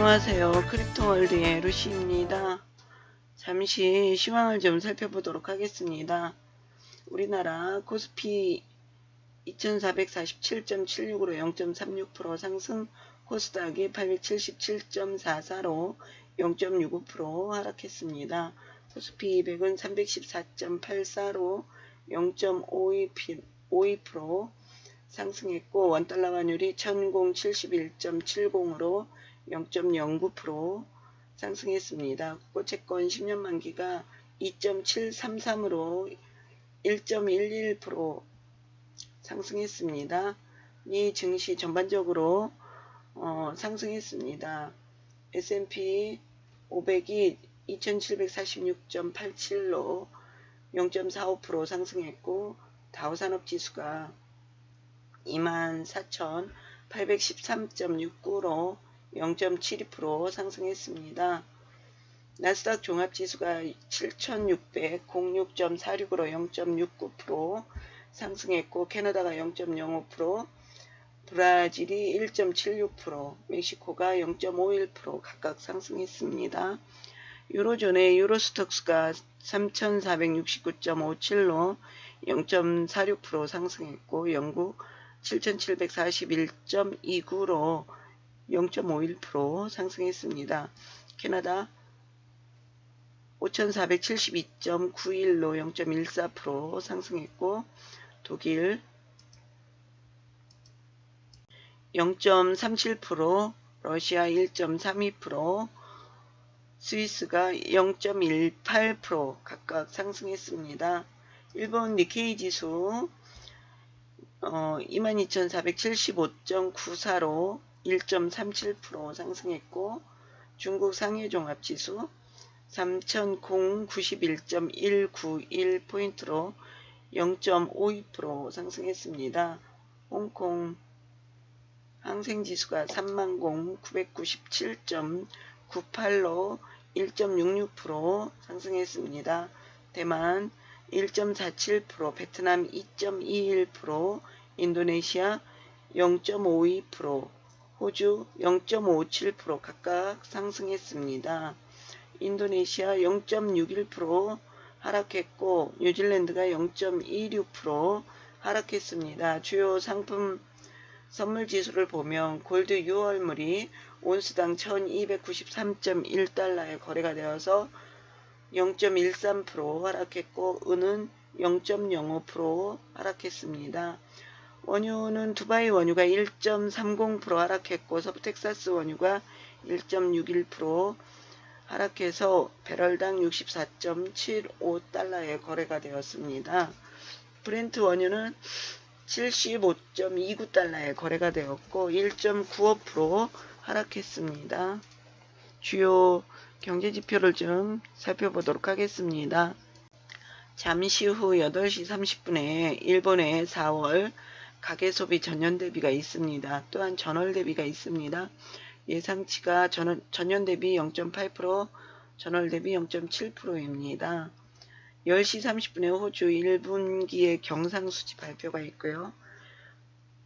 안녕하세요. 크립토월드의 루시입니다. 잠시 시황을 좀 살펴보도록 하겠습니다. 우리나라 코스피 2447.76으로 0.36% 상승, 코스닥이 877.44로 0.65% 하락했습니다. 코스피 200은 314.84로 0.52% 상승했고 원달러 환율이 1071.70으로 0.09% 상승했습니다. 국고채권 10년 만기가 2.733으로 1.11% 상승했습니다. 이 증시 전반적으로 어, 상승했습니다. S&P 500이 2746.87로 0.45% 상승했고 다우산업지수가 24,813.69로 0.72% 상승했습니다. 나스닥 종합지수가 7,606.46으로 0.69% 상승했고 캐나다가 0.05%, 브라질이 1.76%, 멕시코가 0.51% 각각 상승했습니다. 유로존의 유로스톡스가 3,469.57로 0.46% 상승했고 영국 7,741.29로 0.51% 상승했습니다. 캐나다 5,472.91로 0.14% 상승했고 독일 0.37%, 러시아 1.32%, 스위스가 0.18% 각각 상승했습니다. 일본 니케이 지수 어, 22,475.94로 1.37% 상승했고 중국 상해 종합 지수 3,091.191포인트로 0.52% 상승했습니다. 홍콩 항생지수가 30,997.98로 1.66% 상승했습니다. 대만 1.47%, 베트남 2.21%, 인도네시아 0.52%, 호주 0.57% 각각 상승했습니다. 인도네시아 0.61% 하락했고 뉴질랜드가 0.26% 하락했습니다. 주요 상품 선물 지수를 보면 골드 6월물이 온스당 1293.1달러에 거래가 되어서 0.13% 하락했고 은은 0.05% 하락했습니다. 원유는 두바이 원유가 1.30% 하락했고 서부텍사스 원유가 1.61% 하락해서 배럴당 64.75달러에 거래가 되었습니다. 브렌트 원유는 75.29달러에 거래가 되었고 1.95% 하락했습니다. 주요 경제 지표를 좀 살펴보도록 하겠습니다. 잠시 후 8시 30분에 일본의 4월 가계 소비 전년 대비가 있습니다. 또한 전월 대비가 있습니다. 예상치가 전, 전년 대비 0.8%, 전월 대비 0.7%입니다. 10시 30분에 호주 1분기의 경상수지 발표가 있고요.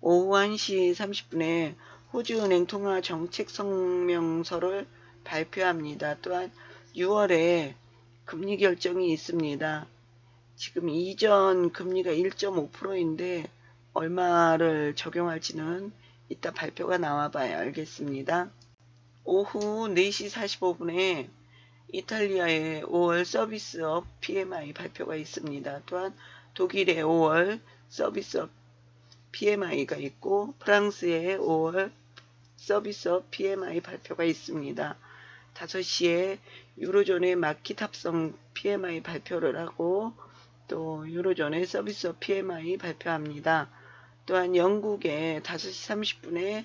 오후 1시 30분에 호주은행 통화 정책 성명서를 발표합니다. 또한 6월에 금리 결정이 있습니다. 지금 이전 금리가 1.5%인데 얼마를 적용할지는 이따 발표가 나와 봐야 알겠습니다. 오후 4시 45분에 이탈리아의 5월 서비스업 PMI 발표가 있습니다. 또한 독일의 5월 서비스업 PMI가 있고 프랑스의 5월 서비스업 PMI 발표가 있습니다. 5시에 유로존의 마켓 합성 PMI 발표를 하고 또 유로존의 서비스업 PMI 발표합니다. 또한 영국의 5시 30분에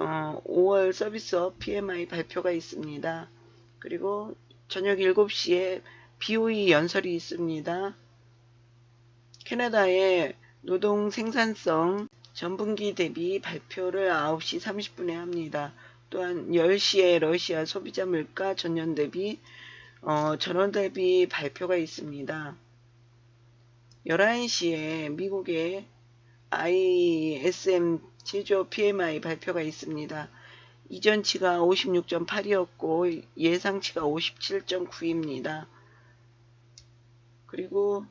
어, 5월 서비스업 PMI 발표가 있습니다. 그리고 저녁 7시에 BOE 연설이 있습니다. 캐나다의 노동 생산성 전분기 대비 발표를 9시 30분에 합니다. 또한 10시에 러시아 소비자 물가 전년 대비 어, 전원 대비 발표가 있습니다. 11시에 미국의 ISM 제조 PMI 발표가 있습니다. 이전치가 56.8이었고 예상치가 57.9입니다. 그리고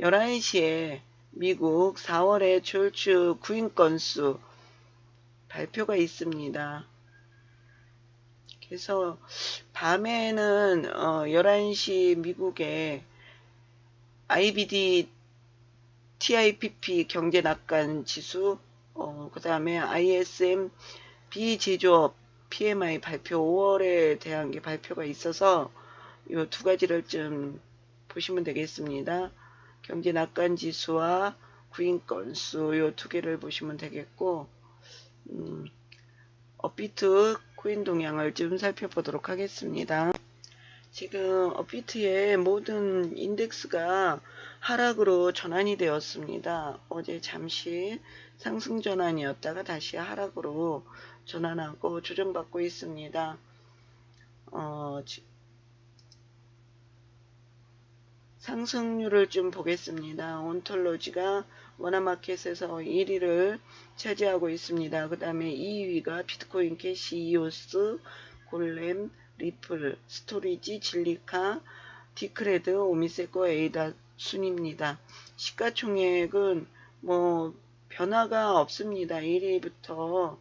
11시에 미국 4월의 졸주 구인 건수 발표가 있습니다. 그래서 밤에는 어 11시 미국에 IBD TIPP 경제 낙관 지수 어, 그 다음에 ISM 비제조업 PMI 발표 5월에 대한 게 발표가 있어서 이 두 가지를 좀 보시면 되겠습니다. 경제 낙관 지수와 구인 건수 이 두 개를 보시면 되겠고 음, 업비트 코인 동향을 좀 살펴보도록 하겠습니다. 지금 업비트의 모든 인덱스가 하락으로 전환이 되었습니다. 어제 잠시 상승 전환이었다가 다시 하락으로 전환하고 조정받고 있습니다. 어, 상승률을 좀 보겠습니다. 온톨로지가 워너마켓에서 1위를 차지하고 있습니다. 그 다음에 2위가 비트코인 캐시, 이오스, 골렘, 리플, 스토리지, 진리카, 디크레드, 오미세코, 에이다 순입니다. 시가총액은 뭐 변화가 없습니다. 1위부터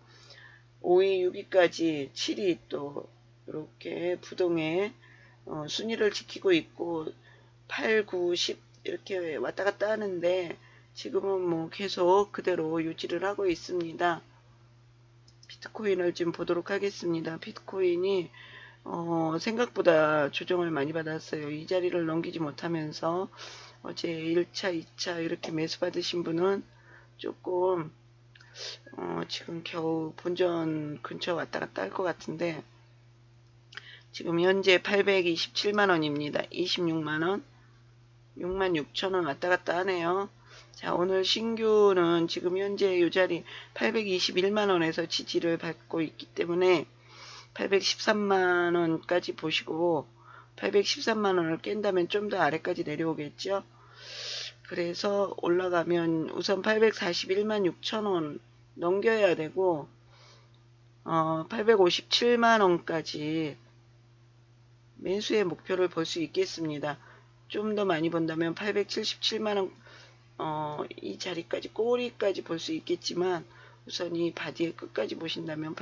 5위, 6위까지 7위 또 이렇게 부동의 어, 순위를 지키고 있고 8, 9, 10 이렇게 왔다 갔다 하는데 지금은 뭐 계속 그대로 유지를 하고 있습니다. 비트코인을 좀 보도록 하겠습니다. 비트코인이 어, 생각보다 조정을 많이 받았어요. 이 자리를 넘기지 못하면서 어제 1차, 2차 이렇게 매수 받으신 분은 조금 어, 지금 겨우 본전 근처 왔다 갔다 할 것 같은데 지금 현재 827만원입니다. 26만원 66,000원 왔다 갔다 하네요. 자 오늘 신규는 지금 현재 이 자리 821만원에서 지지를 받고 있기 때문에 813만원까지 보시고 813만원을 깬다면 좀 더 아래까지 내려오겠죠. 그래서 올라가면 우선 841만 6천원 넘겨야 되고 어, 857만원까지 매수의 목표를 볼 수 있겠습니다. 좀 더 많이 본다면 877만원 어, 이 자리까지 꼬리까지 볼 수 있겠지만 우선 이 바디의 끝까지 보신다면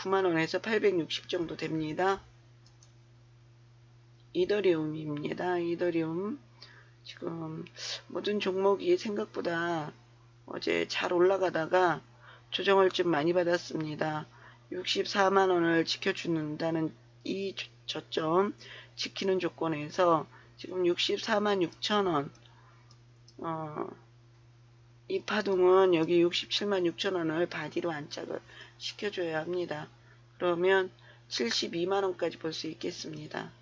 859만원에서 860 정도 됩니다. 이더리움입니다. 이더리움 지금 모든 종목이 생각보다 어제 잘 올라가다가 조정을 좀 많이 받았습니다. 64만원을 지켜준다는 이 저점 지키는 조건에서 지금 64만 6천원 어, 이 파동은 여기 67만 6천원을 바디로 안착을 시켜줘야 합니다. 그러면 72만원까지 볼 수 있겠습니다.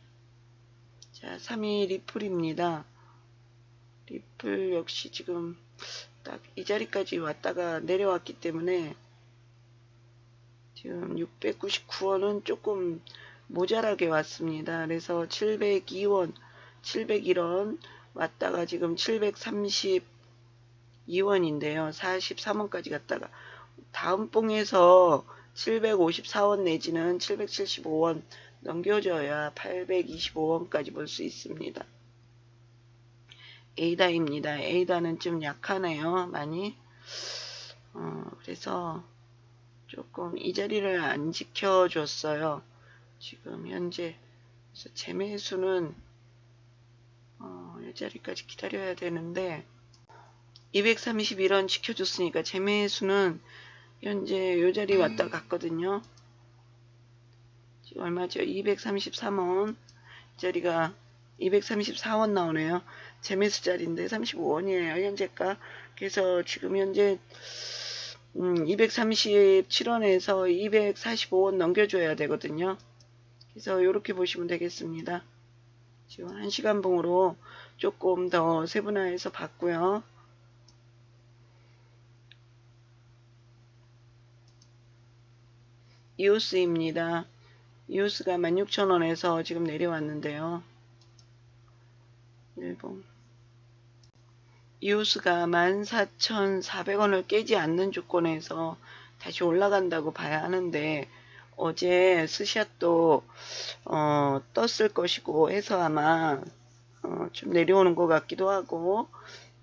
자, 3위 리플입니다. 리플 역시 지금 딱 이 자리까지 왔다가 내려왔기 때문에 지금 699원은 조금 모자라게 왔습니다. 그래서 702원, 701원 왔다가 지금 732원인데요. 43원까지 갔다가 다음 봉에서 754원 내지는 775원 넘겨줘야 825원까지 볼 수 있습니다. 에이다입니다. 에이다는 좀 약하네요. 많이. 어, 그래서 조금 이 자리를 안 지켜줬어요. 지금 현재 재매수는 어, 이 자리까지 기다려야 되는데 231원 지켜줬으니까 재매수는 현재 이 자리 왔다 갔거든요. 지금 얼마죠? 233원 이 자리가 234원 나오네요. 재매수 자리인데 35원이에요. 현재가. 그래서 지금 현재 음, 237원에서 245원 넘겨줘야 되거든요. 그래서 이렇게 보시면 되겠습니다. 지금 1시간 봉으로 조금 더 세분화해서 봤고요. 이오스입니다. 이오스가 16,000원에서 지금 내려왔는데요. 일본 이오스가 14,400원을 깨지 않는 조건에서 다시 올라간다고 봐야 하는데 어제 스샷도 어, 떴을 것이고 해서 아마 어, 좀 내려오는 것 같기도 하고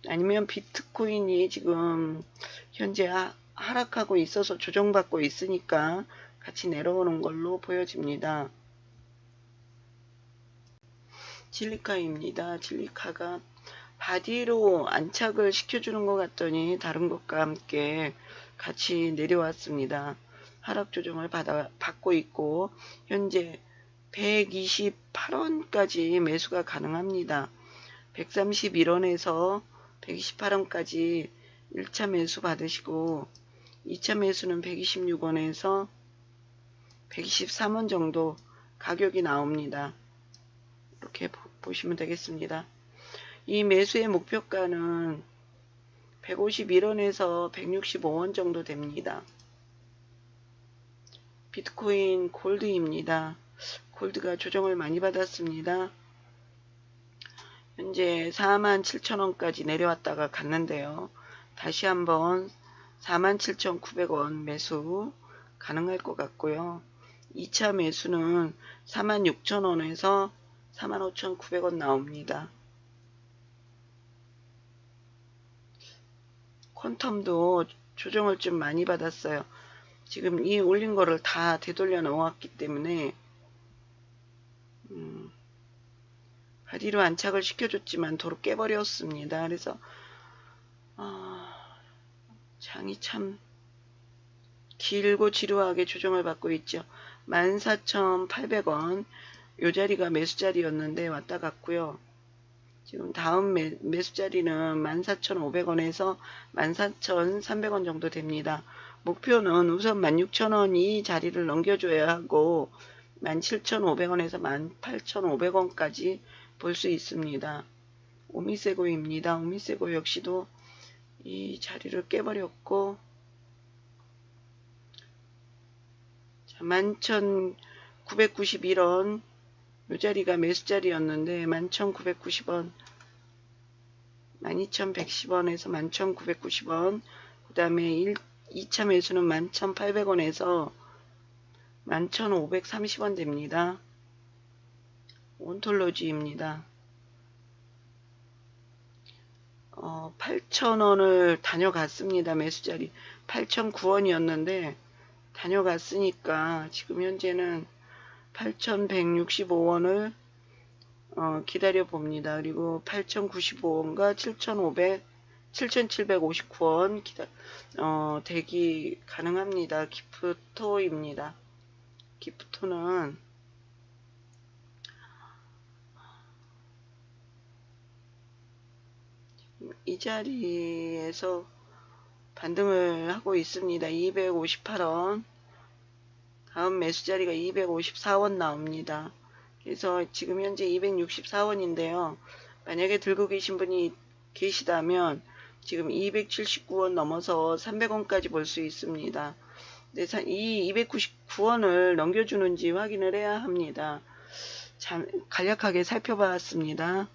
아니면 비트코인이 지금 현재 하, 하락하고 있어서 조정받고 있으니까 같이 내려오는 걸로 보여집니다. 질리카입니다. 질리카가 바디로 안착을 시켜주는 것 같더니 다른 것과 함께 같이 내려왔습니다. 하락 조정을 받아, 받고 있고 현재 128원까지 매수가 가능합니다. 131원에서 128원까지 1차 매수 받으시고 2차 매수는 126원에서 123원 정도 가격이 나옵니다. 이렇게 보시면 되겠습니다. 이 매수의 목표가는 151원에서 165원 정도 됩니다. 비트코인 골드입니다. 골드가 조정을 많이 받았습니다. 현재 47,000원까지 내려왔다가 갔는데요. 다시 한번 47,900원 매수 가능할 것 같고요. 2차 매수는 46,000원에서 45,900원 나옵니다. 퀀텀도 조정을 좀 많이 받았어요. 지금 이 올린 거를 다 되돌려 놓았기 때문에 음, 바디로 안착을 시켜줬지만 도로 깨버렸습니다. 그래서 어, 장이 참 길고 지루하게 조정을 받고 있죠. 14,800원 요 자리가 매수 자리였는데 왔다 갔고요. 지금 다음 매, 매수 자리는 14,500원에서 14,300원 정도 됩니다. 목표는 우선 16,000원이 자리를 넘겨줘야 하고 17,500원에서 18,500원까지 볼 수 있습니다. 오미세고입니다. 오미세고 역시도 이 자리를 깨버렸고 11,991원 이 자리가 매수 자리였는데 11,990원 12,110원에서 11,990원 그 다음에 2차 매수는 11,800원에서 11,530원 됩니다. 온톨로지입니다. 어, 8,000원을 다녀갔습니다. 매수자리 8,009원이었는데 다녀갔으니까 지금 현재는 8,165원을 어, 기다려 봅니다. 그리고 8,095원과 7,500, 7,759원 기다, 어, 대기 가능합니다. 기프토입니다. 기프토는 이 자리에서 반등을 하고 있습니다. 258원 다음 매수 자리가 254원 나옵니다. 그래서 지금 현재 264원인데요. 만약에 들고 계신 분이 계시다면 지금 279원 넘어서 300원까지 볼 수 있습니다. 이 299원을 넘겨주는지 확인을 해야 합니다. 참 간략하게 살펴봤습니다.